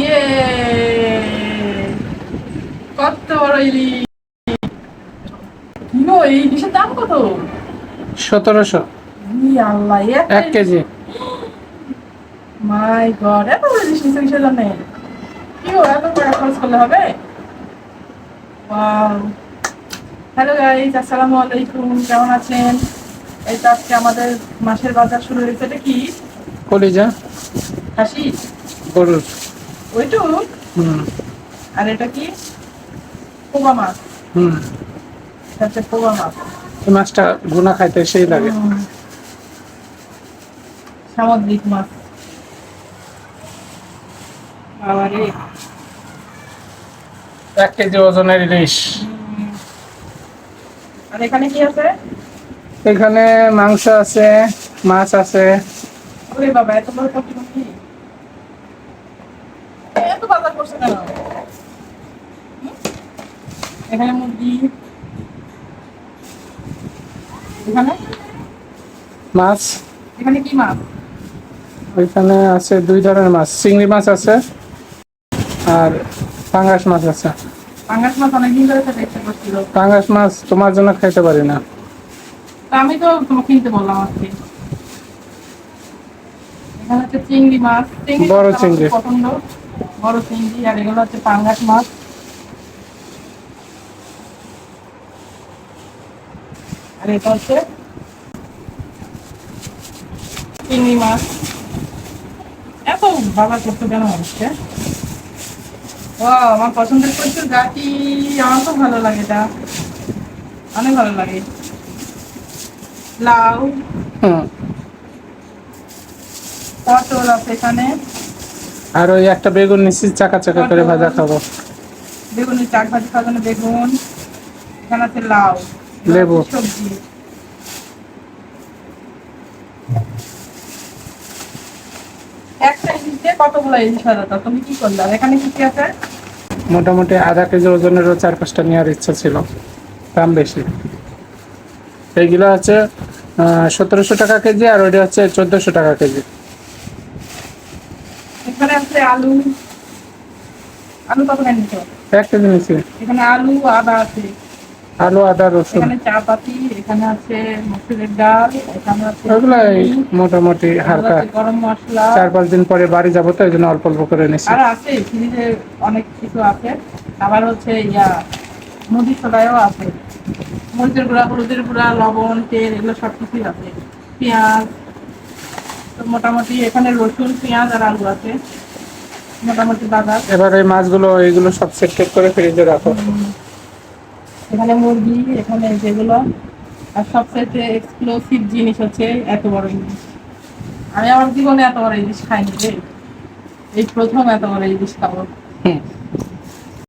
ইয়ে কত বড় ইলিশ? এই ইলিশের দাম কত? সতেরোশো। আল্লাহ এক কেজি। মাই গড এত বড় ইলিশ নিচে কিসের জন্য? কি গো এত টাকা খরচ করলে হবে? ওয়াও। হ্যালো আসসালামু আলাইকুম কেমন আছেন? এই তো আজকে আমাদের মাসের বাজার শুরু হয়েছে এটা কি? কলিজা। খাসি? গরুর। ওইটুক আর এটা কি? পোবা মাছ। হুম। হচ্ছে পোবা মাছ। এই মাছটা গুনা খাইতে সেই লাগে। সামুদ্রিক মাছ। বাবারে। এক কেজি ওজনের ইলিশ। আর এখানে কি আছে? এখানে মাংস আছে মাছ আছে। ওরে বাবা এত বড় কপি কপি এত বাজার করছে কেন এখানে মুরগি এখানে? মাছ। এখানে কি মাছ? ওইখানে আছে দুই ধরনের মাছ। চিংড়ি মাছ আছে আর পাঙ্গাস মাছ আছে। পাঙ্গাস মাছ অনেকদিন ধরে খেতে ইচ্ছে করছিল। পাঙ্গাস মাছ তোমার জন্য খাইতে পারি না। আমি তো তোমাকে কিনতে বললাম আজকে। এখানে হচ্ছে চিংড়ি মাছ। চিংড়ি বড় চিংড়ি। পছন্দ। বড় চিংড়ি আর এগুলো হচ্ছে পাঙ্গাস মাছ। আর এটা হচ্ছে চিংড়ি মাছ। এত বাবার করতে কেন হচ্ছে? ও আমার পছন্দের প্রচুর গাছি আমার খুব ভালো লাগে এটা। অনেক ভালো লাগে। লাউ পটল আছে এখানে। আর ওই একটা বেগুন নিচ্ছি চাকা চাকা করে ভাজা খাব। বেগুনের চাক ভাজি খাওয়ানো বেগুন এখানে আছে লাউ লেবু। সবজি। একটা ইলিশ দিয়ে কতগুলো ইলিশ দাদা তুমি কি করলে? এখানে কি কি আছে? মোটামুটি আধা কেজি ওজনেরও চার পাঁচটা নেওয়ার ইচ্ছা ছিল দাম বেশি। এইগুলো হচ্ছে সতেরোশো টাকা কেজি আর ওইটা হচ্ছে চোদ্দোশো টাকা কেজি। এখানে আছে আলু। আলু এক কেজি নিচ্ছি এখানে আলু আদা আছে। আলু আদা রসুন। এখানে চা পাতি এখানে আছে মসুরের ডাল এখানে আছে ওগুলো এই চিনি, মোটামুটি হালকা। গরম মশলা। চার পাঁচ দিন পরে বাড়ি যাব তো এই জন্য অল্প অল্প করে নিচ্ছি আর আছে ফ্রিজে অনেক কিছু আছে। আবার হচ্ছে ইয়া মুদি সোডায়ও আছে। মরিচের গুঁড়া হলুদের গুঁড়া লবণ তেল এগুলো সব কিছুই আছে। পেঁয়াজ তো মোটামুটি এখানে রসুন পেঁয়াজ আর আলু আছে। মোটামুটি বাজার। এবার এই মাছগুলো এইগুলো সব সেট টেট করে ফ্রিজে রাখো। এখানে মুরগি এখানে যেগুলো আর সবচেয়ে এক্সক্লুসিভ জিনিস হচ্ছে এত বড় ইলিশ আমি আমার জীবনে এত বড় ইলিশ খাইনি রে। এই প্রথম এত বড় ইলিশ খাব।